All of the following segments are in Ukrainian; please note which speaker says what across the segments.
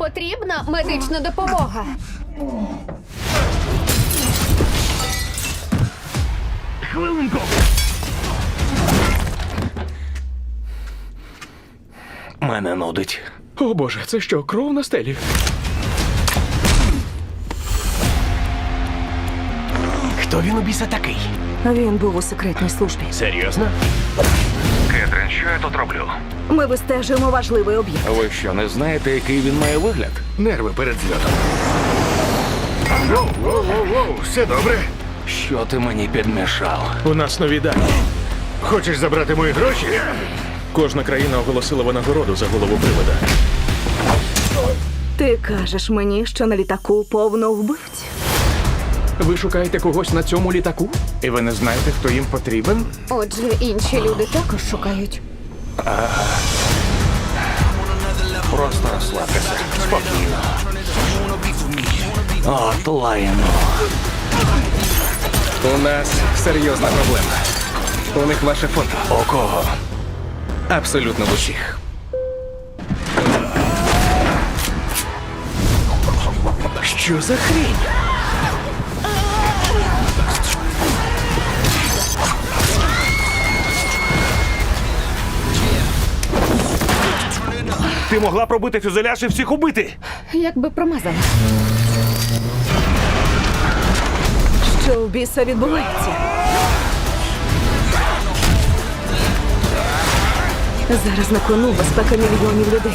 Speaker 1: потрібна медична допомога.
Speaker 2: Хвилинку. Мене нудить.
Speaker 3: О боже, це що, кров на стелі?
Speaker 2: Хто він у біса такий?
Speaker 4: Він був у секретній службі.
Speaker 2: Серйозно? Кетрин, що я тут роблю?
Speaker 4: Ми вистежуємо важливий об'єкт.
Speaker 3: Ви що, не знаєте, який він має вигляд?
Speaker 2: Нерви перед зльотом. Воу, воу, воу, воу, все добре.
Speaker 3: Що ти мені підмішав? У нас нові дані.
Speaker 2: Хочеш забрати мої гроші?
Speaker 3: Кожна країна оголосила винагороду за голову привода.
Speaker 4: Ти кажеш мені, що на літаку повно вбивць.
Speaker 3: Ви шукаєте когось на цьому літаку? І ви не знаєте, хто їм потрібен?
Speaker 1: Отже, інші люди також шукають.
Speaker 2: Просто розслабтеся. Спокійно. От лайно.
Speaker 3: У нас серйозна проблема. У них ваше фото.
Speaker 2: У кого?
Speaker 3: Абсолютно в усіх.
Speaker 2: Що за хрінь? Ти могла пробити фюзеляж і всіх убити.
Speaker 1: Якби промазала.
Speaker 4: Що в біса відбувається? Зараз на кону безпека мільйонів людей.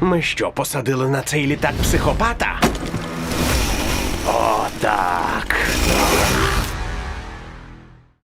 Speaker 2: Ми що, посадили на цей літак психопата?